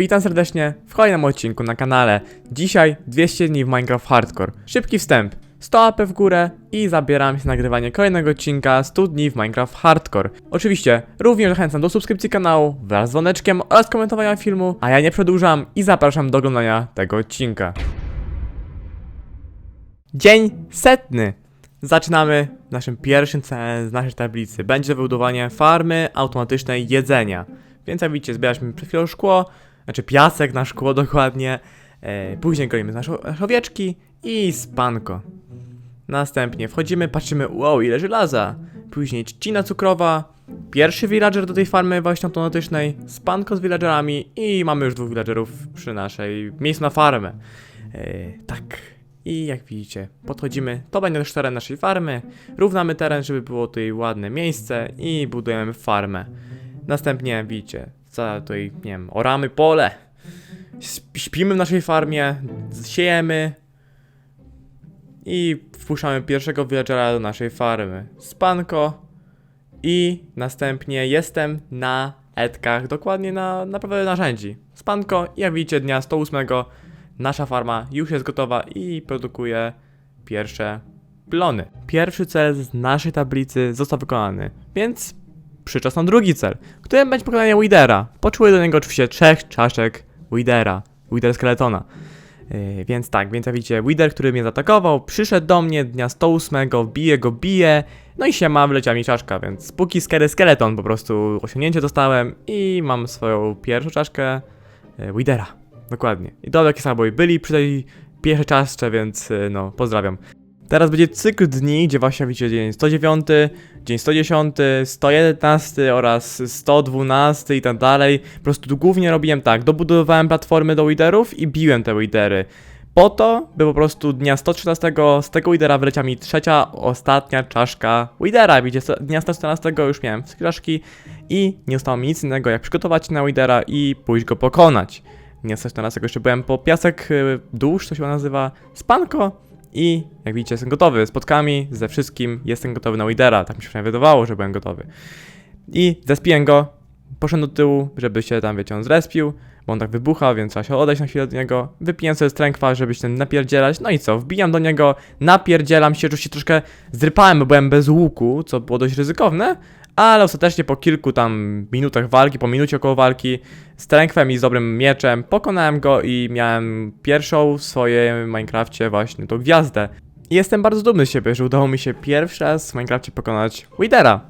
Witam serdecznie w kolejnym odcinku na kanale. Dzisiaj 200 dni w Minecraft Hardcore. Szybki wstęp. 100 AP w górę i zabieram się na nagrywanie kolejnego odcinka 100 dni w Minecraft Hardcore. Oczywiście również zachęcam do subskrypcji kanału wraz z dzwoneczkiem oraz komentowania filmu, a ja nie przedłużam i zapraszam do oglądania tego odcinka. Dzień setny. Zaczynamy naszym pierwszym celem z naszej tablicy. Będzie wybudowanie farmy automatycznej jedzenia. Więc jak widzicie, zbieraliśmy przed chwilą szkło, znaczy piasek na szkło dokładnie. E, później golimy nasze, owieczki i spanko. Następnie wchodzimy, patrzymy, wow, ile żelaza. Później trzcina cukrowa, pierwszy villager do tej farmy właśnie automatycznej, spanko z villagerami i mamy już dwóch villagerów przy naszej miejscu na farmę. E, tak. I jak widzicie, podchodzimy, to będzie też teren naszej farmy, równamy teren, żeby było tutaj ładne miejsce i budujemy farmę. Następnie widzicie, co tutaj, nie wiem, oramy pole, śpimy w naszej farmie, siejemy i wpuszczamy pierwszego villagera do naszej farmy. Spanko i następnie jestem na etkach, dokładnie na naprawę narzędzi. Spanko jak widzicie dnia 108 nasza farma już jest gotowa i produkuje pierwsze plony. Pierwszy cel z naszej tablicy został wykonany, więc przyczas na drugi cel, którym będzie pokonanie Widera. Poczuły do niego oczywiście trzech czaszek Widera, Wider Skeletona. Yy, więc tak, więc jak widzicie, Wider, który mnie zaatakował, przyszedł do mnie dnia 108, bije go, bije, no i się ma, wleciała mi czaszka, więc póki skery skeleton po prostu osiągnięcie dostałem i mam swoją pierwszą czaszkę yy, Widera. Dokładnie. I to jakie samobój byli przy tej pierwszej czaszce, więc yy, no, pozdrawiam. Teraz będzie cykl dni, gdzie właśnie widzicie dzień 109, dzień 110, 111 oraz 112 i tak dalej. Po prostu tu głównie robiłem tak, dobudowałem platformy do widerów i biłem te widery. Po to, by po prostu dnia 113 z tego widera wyleciała mi trzecia, ostatnia czaszka widera. Widzicie, dnia 114 już miałem czaszki i nie zostało mi nic innego jak przygotować na widera i pójść go pokonać. Dnia 114 jeszcze byłem po piasek y, dusz, to się nazywa, spanko i jak widzicie, jestem gotowy. Z podkami, ze wszystkim jestem gotowy na Widera. Tak mi się przynajmniej wydawało, że byłem gotowy. I zespiłem go, poszedłem do tyłu, żeby się tam, wiecie, on zrespił, bo on tak wybucha, więc trzeba się odejść na chwilę do niego. Wypiję sobie strękwa, żeby się napierdzielać. No i co, wbijam do niego, napierdzielam się, oczywiście troszkę zrypałem, bo byłem bez łuku, co było dość ryzykowne, ale ostatecznie po kilku tam minutach walki, po minucie około walki, z trękwem i z dobrym mieczem pokonałem go i miałem pierwszą w swoim Minecrafcie właśnie tą gwiazdę. I jestem bardzo dumny z siebie, że udało mi się pierwszy raz w Minecrafcie pokonać Widera.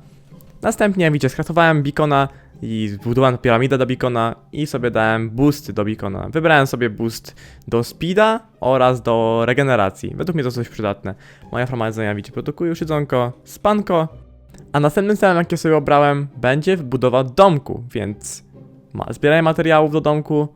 Następnie, widzicie, skraftowałem Beacona i zbudowałem piramidę do Beacona i sobie dałem boosty do Beacona. Wybrałem sobie boost do speeda oraz do regeneracji. Według mnie to coś przydatne. Moja jedzenia, widzicie, produkuje już jedzonko, spanko. A następnym celem, jaki sobie obrałem, będzie budowa domku, więc zbieranie materiałów do domku.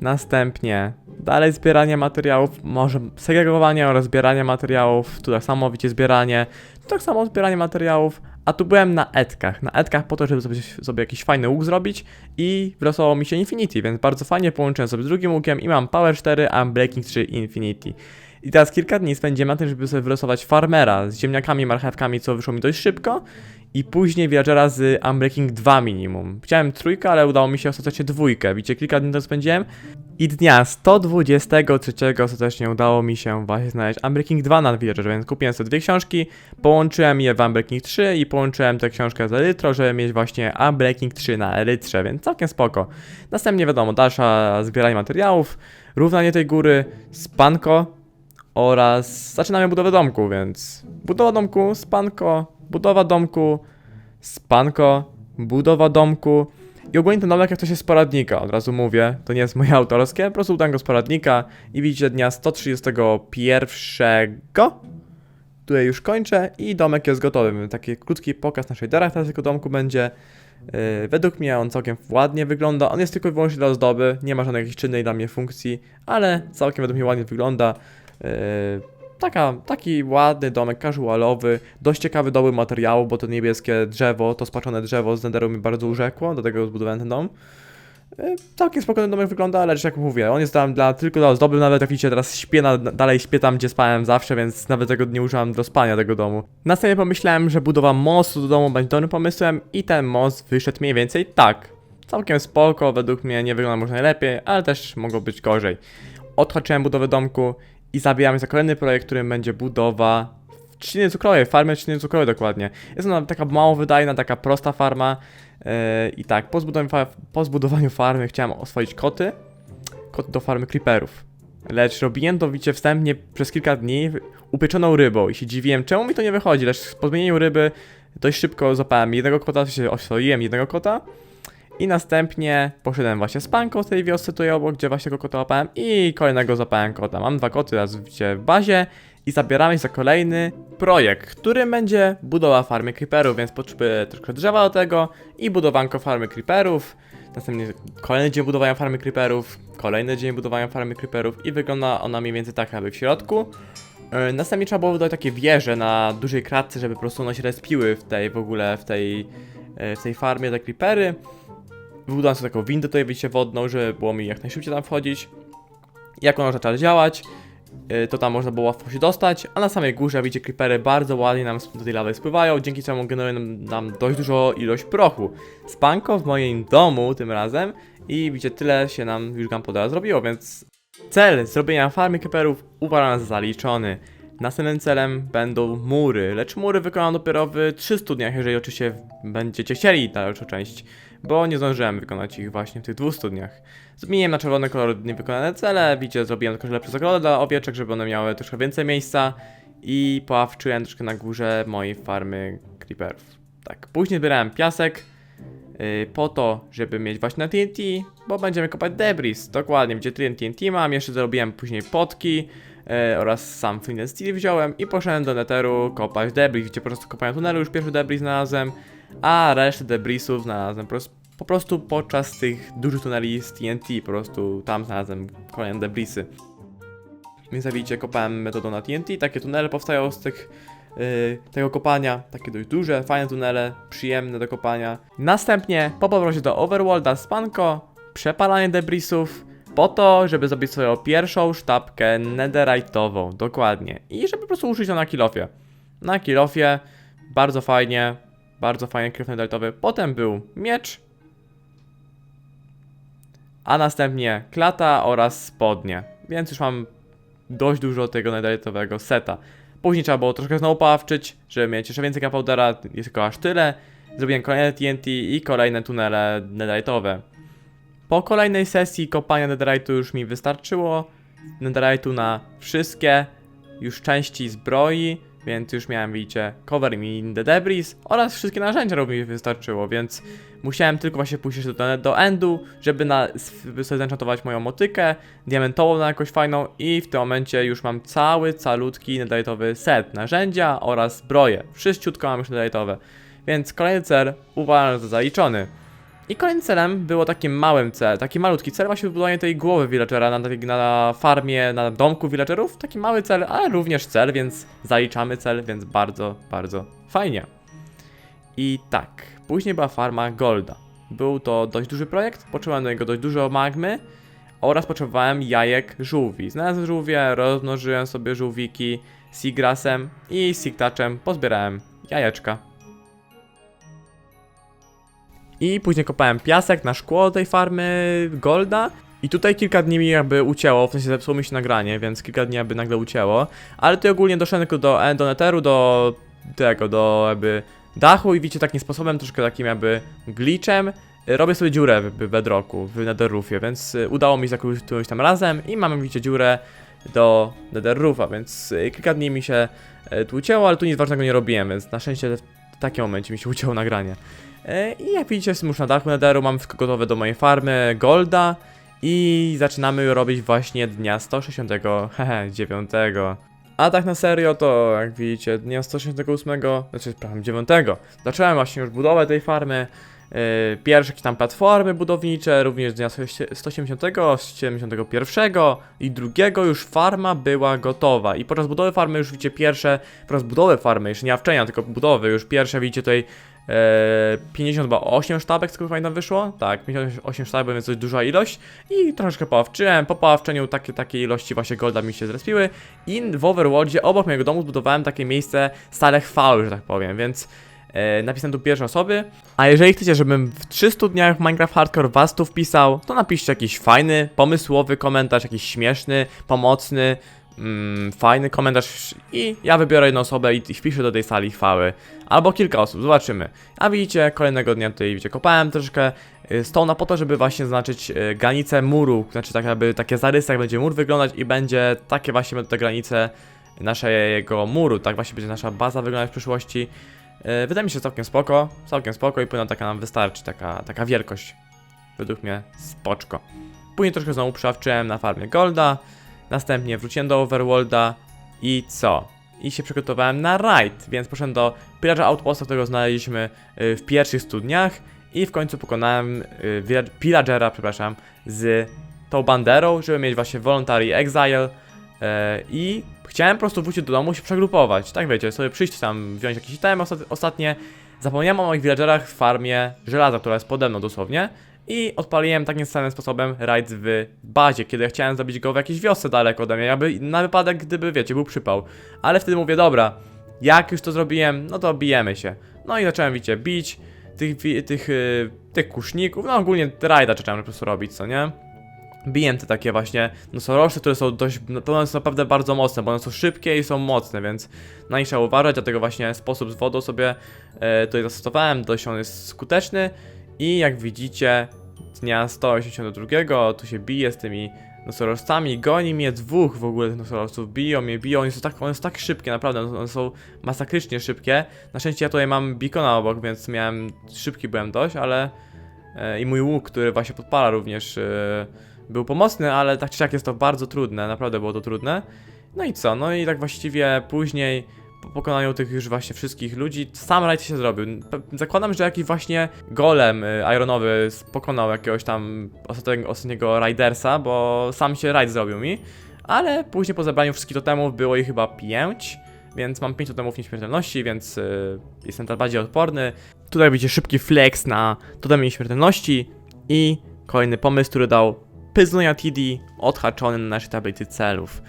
Następnie dalej zbieranie materiałów, może segregowanie oraz zbieranie materiałów, tu tak samo widzicie zbieranie, tu tak samo zbieranie materiałów, a tu byłem na etkach, na etkach po to, żeby sobie, sobie jakiś fajny łuk zrobić i wylosowało mi się Infinity, więc bardzo fajnie połączyłem sobie z drugim łukiem i mam Power 4, a Breaking 3 Infinity. I teraz kilka dni spędziłem na tym, żeby sobie wylosować farmera z ziemniakami, marchewkami, co wyszło mi dość szybko. I później villagera z Unbreaking 2 minimum. Chciałem trójkę, ale udało mi się ostatecznie dwójkę. Widzicie, kilka dni to spędziłem. I dnia 123 ostatecznie udało mi się właśnie znaleźć Unbreaking 2 na villagerze, więc kupiłem sobie dwie książki, połączyłem je w Unbreaking 3 i połączyłem tę książkę z Elytro, żeby mieć właśnie Unbreaking 3 na Elytrze, więc całkiem spoko. Następnie wiadomo, dalsza zbieranie materiałów, równanie tej góry, spanko, oraz zaczynamy budowę domku, więc budowa domku, spanko, budowa domku, spanko, budowa domku i ogólnie ten domek jak to się z poradnika, od razu mówię, to nie jest moje autorskie, po prostu udałem go z poradnika i widzicie dnia 131 tutaj już kończę i domek jest gotowy. Taki krótki pokaz na shaderach teraz tego domku będzie. Yy, według mnie on całkiem ładnie wygląda. On jest tylko i wyłącznie dla ozdoby, nie ma żadnej czynnej dla mnie funkcji, ale całkiem według mnie ładnie wygląda. Yy, taka, taki ładny domek casualowy, dość ciekawy doły materiału, bo to niebieskie drzewo, to spaczone drzewo z Netheru mi bardzo urzekło, do tego zbudowałem ten dom. Yy, Całkiem spokojny domek wygląda, ale jak mówię, on jest tam dla, tylko dla ozdoby, nawet jak widzicie teraz śpię, na, dalej śpię tam, gdzie spałem zawsze, więc nawet tego nie używam do spania tego domu. Następnie pomyślałem, że budowa mostu do domu będzie dobrym pomysłem i ten most wyszedł mniej więcej tak. całkiem spoko, według mnie nie wygląda może najlepiej, ale też mogło być gorzej. Odhaczyłem budowę domku i zabijamy za kolejny projekt, którym będzie budowa trzciny cukrowej, farmy trzciny cukrowej dokładnie. Jest ona taka mało wydajna, taka prosta farma yy, i tak, po zbudowaniu, po zbudowaniu farmy chciałem oswoić koty, koty do farmy creeperów. Lecz robiłem to widzicie wstępnie przez kilka dni upieczoną rybą i się dziwiłem, czemu mi to nie wychodzi, lecz po zmienieniu ryby dość szybko złapałem jednego kota, sensie oswoiłem jednego kota i następnie poszedłem właśnie z panką w tej wiosce tutaj obok, gdzie właśnie tego kota łapałem i kolejnego złapałem kota. Mam dwa koty teraz w bazie i zabieramy się za kolejny projekt, którym będzie budowa farmy creeperów, więc potrzebuję troszkę drzewa do tego i budowanko farmy creeperów. Następnie kolejny dzień budowania farmy creeperów, kolejny dzień budowania farmy creeperów i wygląda ona mniej więcej tak jakby w środku. Yy, Następnie trzeba było dodać takie wieże na dużej kratce, żeby po prostu one się respiły w tej w ogóle, w tej, yy, w tej farmie, te creepery. Wybudowałem sobie taką windę tutaj, widzicie, wodną, żeby było mi jak najszybciej tam wchodzić. Jak ona zaczęła działać, yy, to tam można było łatwo się dostać, a na samej górze, widzicie, creepery bardzo ładnie nam do tej lawy spływają, dzięki czemu generują nam, nam dość dużo ilość prochu. Spanko w moim domu tym razem i widzicie, tyle się nam już Gunpowdera zrobiło, więc cel zrobienia farmy creeperów uważam za zaliczony. Następnym celem będą mury, lecz mury wykonam dopiero w 3 studniach, jeżeli oczywiście będziecie chcieli dalszą część, bo nie zdążyłem wykonać ich właśnie w tych dwóch studniach. Zmieniłem na czerwony kolor niewykonane cele, widzicie, zrobiłem troszkę lepsze zagrody dla owieczek, żeby one miały troszkę więcej miejsca i poławczyłem troszkę na górze mojej farmy creeperów. Tak, później zbierałem piasek, yy, po to, żeby mieć właśnie na TNT, bo będziemy kopać debris. Dokładnie, gdzie TNT mam, jeszcze zrobiłem później potki yy, oraz sam Flint Steel wziąłem i poszedłem do Netheru kopać debris, gdzie po prostu kopałem tunelu, już pierwszy debris znalazłem, a resztę debrisów znalazłem po prostu, po prostu podczas tych dużych tuneli z TNT, po prostu tam znalazłem kolejne debrisy. Więc jak widzicie, kopałem metodą na TNT, takie tunele powstają z tych yy, tego kopania, takie dość duże, fajne tunele, przyjemne do kopania. Następnie po powrocie do Overworlda spanko, przepalanie debrisów, po to, żeby zrobić swoją pierwszą sztabkę netherite'ową, dokładnie. I żeby po prostu użyć ją na kilofie. Na kilofie, bardzo fajnie, bardzo fajnie kilof netherite'owy. Potem był miecz, a następnie klata oraz spodnie. Więc już mam dość dużo tego netherite'owego seta. Później trzeba było troszkę znowu poławczyć, żeby mieć jeszcze więcej gunpowdera, jest tylko aż tyle. Zrobiłem kolejne TNT i kolejne tunele netherite'owe. Po kolejnej sesji kopania netherite'u już mi wystarczyło. Netherite'u na wszystkie już części zbroi, więc już miałem, widzicie, cover mi the debris oraz wszystkie narzędzia mi wystarczyło, więc musiałem tylko właśnie pójść jeszcze do, do endu, żeby na, sobie zenchantować moją motykę, diamentową na jakąś fajną i w tym momencie już mam cały, calutki netherite'owy set narzędzia oraz zbroje. Wszyściutko mam już netherite'owe, więc kolejny cel uważam za zaliczony. I kolejnym celem było takim małym cel, taki malutki cel, właśnie wybudowanie tej głowy villagera na, na farmie, na domku villagerów. Taki mały cel, ale również cel, więc zaliczamy cel, więc bardzo, bardzo fajnie. I tak, później była farma Golda. Był to dość duży projekt, potrzebowałem do niego dość dużo magmy oraz potrzebowałem jajek żółwi. Znalazłem żółwie, rozmnożyłem sobie żółwiki seagrassem i seagtouchem pozbierałem jajeczka. I później kopałem piasek na szkło tej farmy Golda. I tutaj kilka dni mi jakby ucięło, w sensie zepsuło mi się nagranie, więc kilka dni jakby nagle ucięło. Ale tutaj ogólnie doszedłem tylko do, e, do netheru, do tego, do jakby dachu i widzicie takim sposobem, troszkę takim jakby glitchem. y, Robię sobie dziurę w, bedrocku, w netherroofie, więc y, udało mi się którymś tam razem i mamy widzicie dziurę do netherroofa, więc kilka dni mi się tu ucięło, ale tu nic ważnego nie robiłem, więc na szczęście w takim momencie mi się ucięło nagranie. E, I jak widzicie, jestem już na dachu Netheru, mam wszystko gotowe do mojej farmy Golda i zaczynamy robić właśnie dnia 169. A tak na serio to, jak widzicie, dnia 168, znaczy, przepraszam, 9. Zacząłem właśnie już budowę tej farmy. Yy, pierwsze jakieś tam platformy budownicze, również dnia 170, 71 i drugiego już farma była gotowa. I podczas budowy farmy już widzicie pierwsze, podczas budowy farmy, jeszcze nie awczenia, tylko budowy, już pierwsze widzicie tutaj 58 sztabek, z tego pamiętam wyszło. Tak, 58 sztabek, więc dość duża ilość. I troszeczkę poławczyłem. Po poławczeniu takie, takie ilości właśnie golda mi się zrespiły. I w Overworldzie obok mojego domu zbudowałem takie miejsce stale chwały, że tak powiem, więc e, napisałem tu pierwsze osoby. A jeżeli chcecie, żebym w 300 dniach Minecraft Hardcore was tu wpisał, to napiszcie jakiś fajny, pomysłowy komentarz, jakiś śmieszny, pomocny, mm, fajny komentarz i ja wybiorę jedną osobę i, i wpiszę do tej sali chwały. Albo kilka osób, zobaczymy. A widzicie, kolejnego dnia tutaj widzicie, kopałem troszkę y, stona po to, żeby właśnie znaczyć y, granicę muru, znaczy tak jakby takie zarysy, jak będzie mur wyglądać i będzie takie właśnie będą te granice naszego muru, tak właśnie będzie nasza baza wyglądać w przyszłości. Y, Wydaje mi się całkiem spoko, całkiem spoko i powinna taka nam wystarczy, taka, taka wielkość. Według mnie spoczko. Później troszkę znowu przywawczyłem na farmie Golda, następnie wróciłem do Overworlda i co? I się przygotowałem na raid, więc poszedłem do Pillager Outposta, którego znaleźliśmy y, w pierwszych studniach i w końcu pokonałem y, Pillagera, przepraszam, z tą banderą, żeby mieć właśnie Voluntary Exile e, i chciałem po prostu wrócić do domu, się przegrupować, tak wiecie, sobie przyjść tam, wziąć jakieś itemy ostat- ostatnie. Zapomniałem o moich villagerach w farmie żelaza, która jest pode mną dosłownie i odpaliłem takim samym sposobem raid w bazie, kiedy chciałem zrobić go w jakiejś wiosce daleko ode mnie, aby na wypadek, gdyby, wiecie, był przypał. Ale wtedy mówię, dobra, jak już to zrobiłem, no to bijemy się. No i zacząłem, wiecie, bić tych, tych, yy, tych kuszników, no ogólnie rajda zacząłem po prostu robić, co nie? Biję te takie właśnie nosorożce, które są dość, no są naprawdę bardzo mocne, bo one są szybkie i są mocne, więc na nie trzeba uważać, dlatego właśnie sposób z wodą sobie e, tutaj zastosowałem, dość on jest skuteczny i jak widzicie dnia 182 tu się bije z tymi nosorożcami, goni mnie dwóch w ogóle tych nosorożców, biją mnie, biją, one są tak, one są tak szybkie, naprawdę, one są masakrycznie szybkie. Na szczęście ja tutaj mam beacona obok, więc miałem, szybki byłem dość, ale e, i mój łuk, który właśnie podpala również e, był pomocny, ale tak czy siak jest to bardzo trudne, naprawdę było to trudne. No i co, no i tak właściwie później po pokonaniu tych już właśnie wszystkich ludzi, sam rajd się zrobił. Zakładam, że jakiś właśnie golem y, ironowy pokonał jakiegoś tam ostatniego, Ridersa, bo sam się raid zrobił mi. Ale później po zebraniu wszystkich totemów było ich chyba 5, więc mam 5 totemów nieśmiertelności, więc y, jestem teraz bardziej odporny. Tutaj będzie szybki flex na totem nieśmiertelności i kolejny pomysł, który dał Pyznoja TD odhaczony na naszej tablicy celów.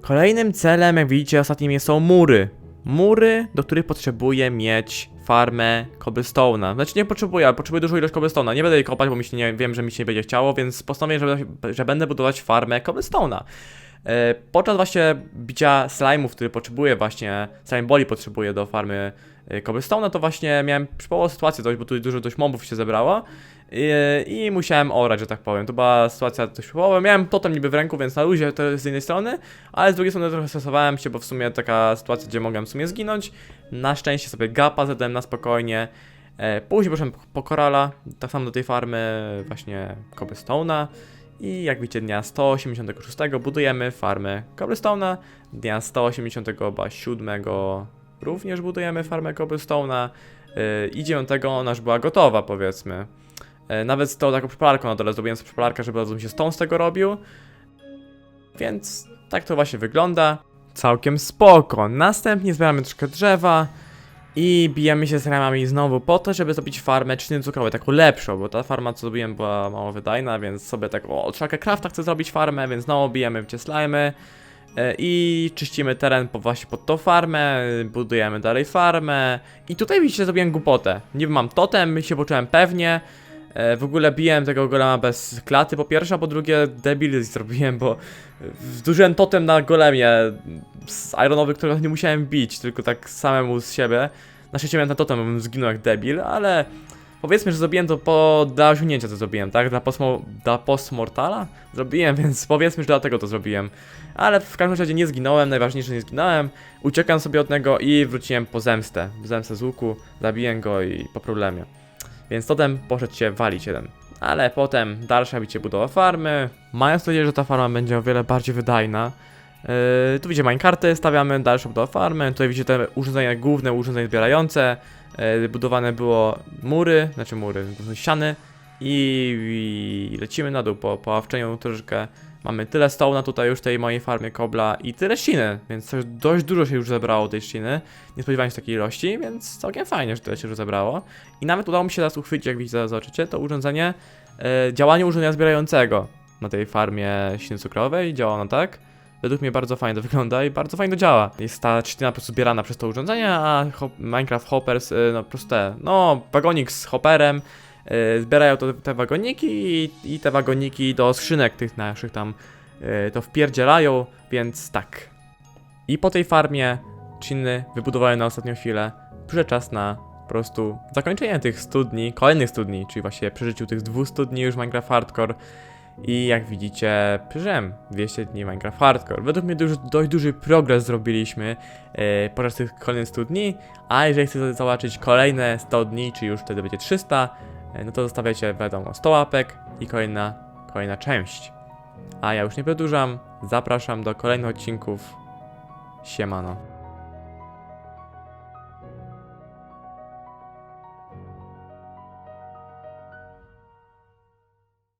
Kolejnym celem, jak widzicie, ostatnim są mury. Mury, do których potrzebuję mieć farmę cobblestone'a. Znaczy nie potrzebuję, ale potrzebuję dużą ilość cobblestone'a. Nie będę jej kopać, bo mi się nie, wiem, że mi się nie będzie chciało, więc postanowiłem, że, że będę budować farmę cobblestone'a. E, Podczas właśnie bicia slime'ów, który potrzebuję właśnie, slime boli potrzebuję do farmy e, cobblestone'a, to właśnie miałem przypałową sytuację dość, bo tu dużo dość mobów się zebrało i, i musiałem orać, że tak powiem. To była sytuacja dość przypałowa. Miałem totem niby w ręku, więc na luzie to z jednej strony, ale z drugiej strony trochę stresowałem się, bo w sumie taka sytuacja, gdzie mogłem w sumie zginąć. Na szczęście sobie gapa zadałem na spokojnie. E, później poszedłem po korala, tak samo do tej farmy właśnie cobblestone'a. I jak widzicie, dnia 186 budujemy farmę cobblestone'a. Dnia 187 również budujemy farmę cobblestone'a. Yy, I 9 ona już była gotowa, powiedzmy. Yy, Nawet z tą taką przepalarką na dole zrobiłem sobie przepalarkę, żeby razem się stone z tego robił. Więc tak to właśnie wygląda. Całkiem spoko. Następnie zbieramy troszkę drzewa. I bijemy się z ramami znowu po to, żeby zrobić farmę trzciny cukrowej, taką lepszą, bo ta farma co zrobiłem była mało wydajna, więc sobie tak o, Tracker Crafta chcę zrobić farmę, więc znowu bijemy w slimy e, i czyścimy teren po, właśnie pod tą farmę, budujemy dalej farmę i tutaj widzicie zrobiłem głupotę, niby mam totem, się poczułem pewnie, e, w ogóle biłem tego golema bez klaty po pierwsze, a po drugie debil zrobiłem, bo Zdużyłem totem na golemie z Ironowy, którego nie musiałem bić, tylko tak samemu z siebie. Na szczęście miałem ten totem, bym zginął jak debil, ale powiedzmy, że zrobiłem to po, dla osiągnięcia to zrobiłem, tak? Dla, postmo, dla postmortala zrobiłem, więc powiedzmy, że dlatego to zrobiłem. Ale w każdym razie nie zginąłem, najważniejsze nie zginąłem. Uciekam sobie od niego i wróciłem po zemstę. Zemstę z łuku, zabiłem go i po problemie. Więc totem poszedł się walić jeden. Ale potem dalsza widzicie budowa farmy. Mając nadzieję, że ta farma będzie o wiele bardziej wydajna. Yy, tu widzicie minekarty, stawiamy dalszą budowę farmy. Tutaj widzicie te urządzenia główne, urządzenia zbierające. Yy, budowane było mury, znaczy mury, ściany. I, I lecimy na dół po, po awczeniu troszeczkę. Mamy tyle stołna tutaj już tej mojej farmie kobla i tyle ściny, więc coś, dość dużo się już zebrało tej ściny. Nie spodziewałem się takiej ilości, więc całkiem fajnie, że tyle się już zebrało. I nawet udało mi się teraz uchwycić, jak widzicie, zobaczycie, to urządzenie, e, działanie urządzenia zbierającego na tej farmie ściny cukrowej. Działa ono tak, według mnie bardzo fajnie to wygląda i bardzo fajnie to działa. Jest ta trzcina po prostu zbierana przez to urządzenie, a Minecraft Hoppers, y, no po prostu te, no wagonik z hopperem, zbierają to, te wagoniki i, i te wagoniki do skrzynek tych naszych tam y, to wpierdzielają, więc tak. I po tej farmie Chinny wybudowałem na ostatnią chwilę, przyszedł czas na po prostu zakończenie tych studni, kolejnych studni, czyli właśnie przeżyciu tych 200 studni już Minecraft Hardcore. I jak widzicie, przeżyłem 200 dni Minecraft Hardcore. Według mnie już dość duży progres zrobiliśmy e, podczas tych kolejnych 100 dni, a jeżeli chcecie zobaczyć kolejne 100 dni, czy już wtedy będzie 300, e, no to zostawiacie wiadomo 100 łapek i kolejna, kolejna część. A ja już nie przedłużam, zapraszam do kolejnych odcinków. Siemano.